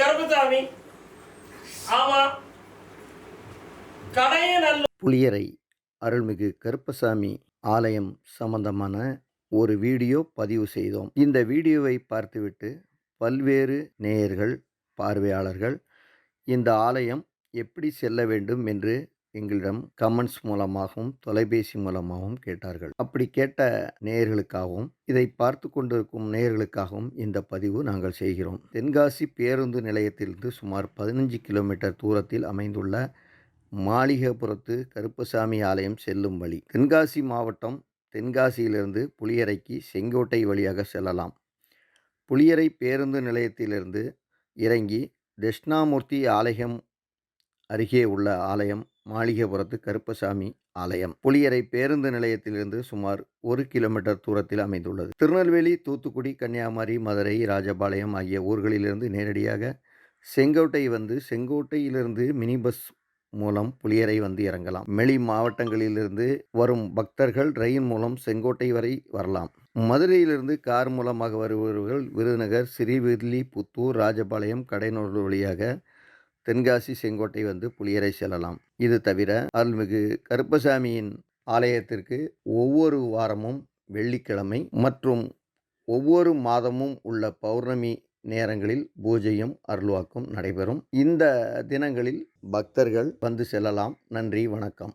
கருப்புசாமி. ஆமா. கடையநல்லூர் புளியரை அருள்மிகு கருப்பசாமி ஆலயம் சம்பந்தமான ஒரு வீடியோ பதிவு செய்தோம். இந்த வீடியோவை பார்த்துவிட்டு பல்வேறு நேயர்கள் பார்வையாளர்கள் இந்த ஆலயம் எப்படி செல்ல வேண்டும் என்று எங்களிடம் கமெண்ட்ஸ் மூலமாகவும் தொலைபேசி மூலமாகவும் கேட்டார்கள். அப்படி கேட்ட நேயர்களுக்காகவும் இதை பார்த்து கொண்டிருக்கும் நேயர்களுக்காகவும் இந்த பதிவு நாங்கள் செய்கிறோம். தென்காசி பேருந்து நிலையத்திலிருந்து சுமார் பதினஞ்சு கிலோமீட்டர் தூரத்தில் அமைந்துள்ள மாளிகைபுரத்து கருப்பசாமி ஆலயம் செல்லும் வழி. தென்காசி மாவட்டம் தென்காசியிலிருந்து புளியரைக்கு செங்கோட்டை வழியாக செல்லலாம். புளியரை பேருந்து நிலையத்திலிருந்து இறங்கி தட்சிணாமூர்த்தி ஆலயம் அருகே உள்ள ஆலயம் மாளிகைபுரத்து கருப்பசாமி ஆலயம். புளியரை பேருந்து நிலையத்திலிருந்து சுமார் ஒரு கிலோமீட்டர் தூரத்தில் அமைந்துள்ளது. திருநெல்வேலி தூத்துக்குடி கன்னியாகுமரி மதுரை ராஜபாளையம் ஆகிய ஊர்களிலிருந்து நேரடியாக செங்கோட்டை வந்து செங்கோட்டையிலிருந்து மினி பஸ் மூலம் புளியரை வந்து இறங்கலாம். வெளி மாவட்டங்களிலிருந்து வரும் பக்தர்கள் ரயில் மூலம் செங்கோட்டை வரை வரலாம். மதுரையிலிருந்து கார் மூலமாக வருபவர்கள் விருதுநகர் ஸ்ரீவில்லி புத்தூர் ராஜபாளையம் கடைநூர் வழியாக தென்காசி செங்கோட்டை வந்து புளியரை செல்லலாம். இது தவிர அருள்மிகு கருப்பசாமியின் ஆலயத்திற்கு ஒவ்வொரு வாரமும் வெள்ளிக்கிழமை மற்றும் ஒவ்வொரு மாதமும் உள்ள பௌர்ணமி நேரங்களில் பூஜையும் அருள்வாக்கும் நடைபெறும். இந்த தினங்களில் பக்தர்கள் வந்து செல்லலாம். நன்றி வணக்கம்.